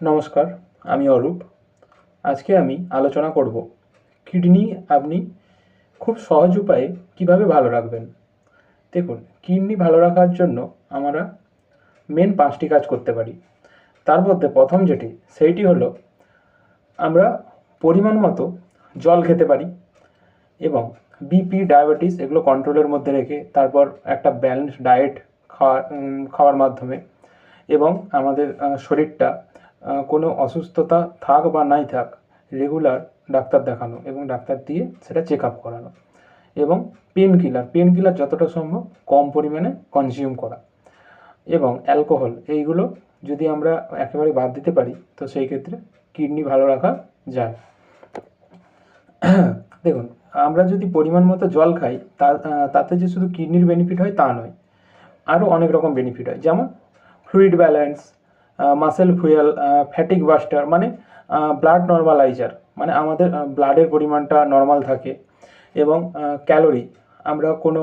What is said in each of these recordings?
নমস্কার, আমি অরূপ। আজকে আমি আলোচনা করব কিডনি আপনি খুব সহজ উপায়ে কীভাবে ভালো রাখবেন। দেখুন, কিডনি ভালো রাখার জন্য আমরা মেন পাঁচটি কাজ করতে পারি। তার মধ্যে প্রথম যেটি, সেইটি হলো আমরা পরিমাণ মতো জল খেতে পারি এবং বিপি ডায়াবেটিস এগুলো কন্ট্রোলের মধ্যে রেখে তারপর একটা ব্যালেন্স ডায়েট খাওয়া খাওয়ার মাধ্যমে এবং আমাদের শরীরটা কোনো অসুস্থতা থাক বা নাই থাক রেগুলার ডাক্তার দেখানো এবং ডাক্তার দিয়ে সেটা চেক আপ করানো এবং পেন কিলার পেন কিলার যতটা সম্ভব কম পরিমাণে কনজিউম করা এবং অ্যালকোহল এইগুলো যদি আমরা একেবারে বাদ দিতে পারি, তো সেই ক্ষেত্রে কিডনি ভালো রাখা যায়। দেখুন, আমরা যদি পরিমাণ মতো জল খাই তাতে যে শুধু কিডনির বেনিফিট হয় তা নয় আরও অনেক রকম বেনিফিট হয়। যেমন fluid balance muscle fuel fatigue buster মানে ব্লাড নর্মালাইজার মানে আমাদের ব্লাডের পরিমাণটা নর্মাল থাকে এবং ক্যালোরি আমরা কোনো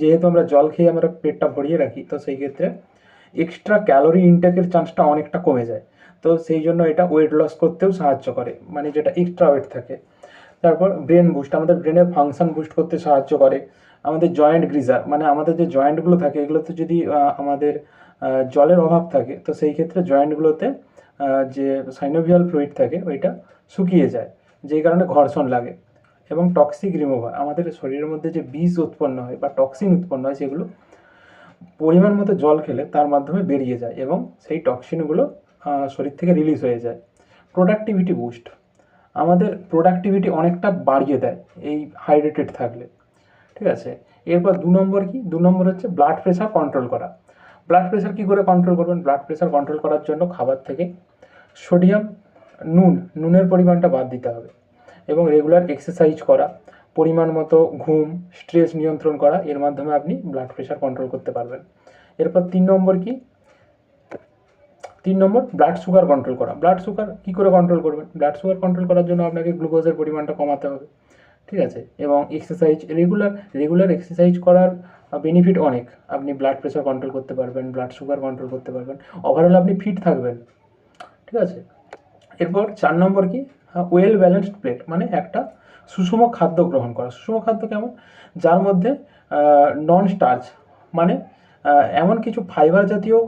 যেহেতু আমরা জল খেয়ে আমরা পেটটা ভরিয়ে রাখি, তো সেই ক্ষেত্রে এক্সট্রা ক্যালোরি ইনটেকের চান্সটা অনেকটা কমে যায়। তো সেই জন্য এটা ওয়েট লস করতেও সাহায্য করে মানে যেটা এক্সট্রা ওয়েট থাকে। তারপর ব্রেন বুস্ট আমাদের ব্রেনের ফাংশন বুস্ট করতে সাহায্য করে। আমাদের জয়েন্ট গ্রিজার মানে আমাদের যে জয়েন্টগুলো থাকে, এগুলোতে যদি আমাদের জলের অভাব থাকে, তো সেই ক্ষেত্রে জয়েন্টগুলোতে যে সাইনোভিয়াল ফ্লুইড থাকে, ওইটা শুকিয়ে যায়, যেই কারণে ঘর্ষণ লাগে এবং টক্সিক রিমুভার আমাদের শরীরের মধ্যে যে বিষ উৎপন্ন হয় বা টক্সিন উৎপন্ন হয়, সেগুলো পরিমাণ মতো জল খেলে তার মাধ্যমে বেরিয়ে যায় এবং সেই টক্সিনগুলো শরীর থেকে রিলিজ হয়ে যায়। প্রোডাক্টিভিটি বুস্ট আমাদের প্রোডাক্টিভিটি অনেকটা বাড়িয়ে দেয় এই হাইড্রেটেড থাকলে, ঠিক আছে? এরপর দু নম্বর কি? দু নম্বর হচ্ছে ব্লাড প্রেশার কন্ট্রোল করা। ব্লাড প্রেশার কী করে কন্ট্রোল করবেন? ব্লাড প্রেশার কন্ট্রোল করার জন্য খাবার থেকে সোডিয়াম নুন, নুনের পরিমাণটা বাদ দিতে হবে এবং রেগুলার এক্সারসাইজ করা, পরিমাণ মতো ঘুম স্ট্রেস নিয়ন্ত্রণ করা, এর মাধ্যমে আপনি ব্লাড প্রেশার কন্ট্রোল করতে পারবেন। এরপর তিন নম্বর কি? তিন নম্বর ব্লাড সুগার কন্ট্রোল করা। ব্লাড সুগার কী করে কন্ট্রোল করবেন? ব্লাড সুগার কন্ট্রোল করার জন্য আপনাকে গ্লুকোজের পরিমাণটা কমাতে হবে। ঠিক আছে? এবং এক্সারসাইজ রেগুলার রেগুলার এক্সারসাইজ করার বেনিফিট অনেক। আপনি ব্লাড প্রেশার কন্ট্রোল করতে পারবেন ব্লাড সুগার কন্ট্রোল করতে পারবেন। ওভারঅল আপনি ফিট থাকবেন। ঠিক আছে? এরপর চার নম্বর কি? ওয়েল ব্যালেন্সড প্লেট মানে একটা সুষম খাদ্য গ্রহণ করা। সুষম খাদ্য কেমন? যার মধ্যে নন স্টার্চ মানে এমন কিছু ফাইবার জাতীয়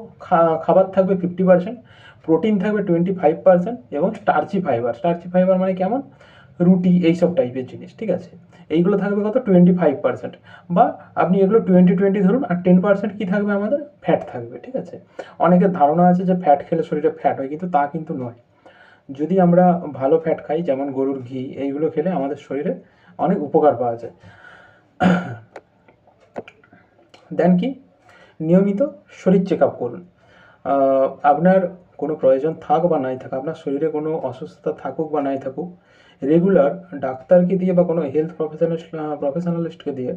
খাবার থাকবে ফিফটি পার্সেন্ট প্রোটিন থাকবে টোয়েন্টি ফাইভ পার্সেন্ট এবং স্টার্চি ফাইবার স্টার্চি ফাইবার মানে কেমন? রুটি এইসব টাইপের জিনিস, ঠিক আছে? এইগুলো থাকবে কত? টোয়েন্টি ফাইভ পার্সেন্ট বা আপনি এগুলো টোয়েন্টি টোয়েন্টি ধরুন, আর টেন পার্সেন্ট কী থাকবে আমাদের? ফ্যাট থাকবে, ঠিক আছে? অনেকের ধারণা আছে যে ফ্যাট খেলে শরীরে ফ্যাট হয়, কিন্তু তা কিন্তু নয়। যদি আমরা ভালো ফ্যাট খাই, যেমন গরুর ঘি, এইগুলো খেলে আমাদের শরীরে অনেক উপকার পাওয়া যায়। দেন কি? নিয়মিত শরীর চেক আপ করুন আপনার কোনো প্রয়োজন থাক বা নাই থাক, আপনার শরীরে কোনো অসুস্থতা থাকুক বা নাই থাকুক রেগুলার ডাক্তারকে দিয়ে বা কোনো হেলথ প্রফেশনালিস্ট প্রফেশনালিস্টকে দিয়ে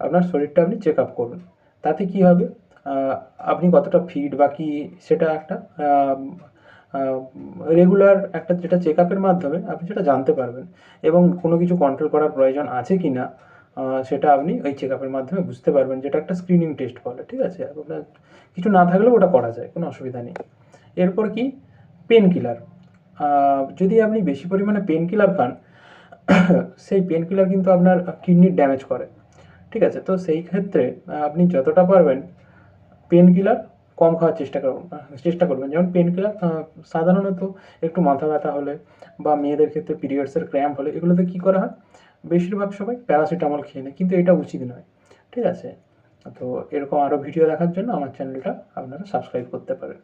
আপনার শরীরটা আপনি চেক আপ করুন তাতে কি হবে? আপনি কতটা ফিট বা কি সেটা একটা রেগুলার একটা যেটা চেক আপের মাধ্যমে আপনি সেটা জানতে পারবেন এবং কোনো কিছু কন্ট্রোল করার প্রয়োজন আছে কি না সেটা আপনি ওই চেক আপের মাধ্যমে বুঝতে পারবেন। যেটা একটা স্ক্রিনিং টেস্ট বলে, ঠিক আছে? আপনার কিছু না থাকলেও ওটা করা যায়, কোনো অসুবিধা নেই। এরপর কি? পেন কিলার যদি আপনি বেশি পরিমাণে পেন কিলার খান, সেই পেন কিলার কিন্তু আপনার কিডনির ড্যামেজ করে। ঠিক আছে? তো সেই ক্ষেত্রে আপনি যতটা পারবেন পেন কিলার কম খাওয়ার চেষ্টা করুন চেষ্টা করবেন। যেমন পেন কিলার সাধারণত একটু মাথা ব্যথা হলে বা মেয়েদের ক্ষেত্রে পিরিয়ডসের ক্র্যাম্প হলে, এগুলোতে কী করা হয়? বেশিরভাগ সবাই প্যারাসিটামল খেয়ে নেয়, কিন্তু এটা উচিত নয়। ঠিক আছে? তো এরকম আরও ভিডিও দেখার জন্য আমার চ্যানেলটা আপনারা সাবস্ক্রাইব করতে পারেন।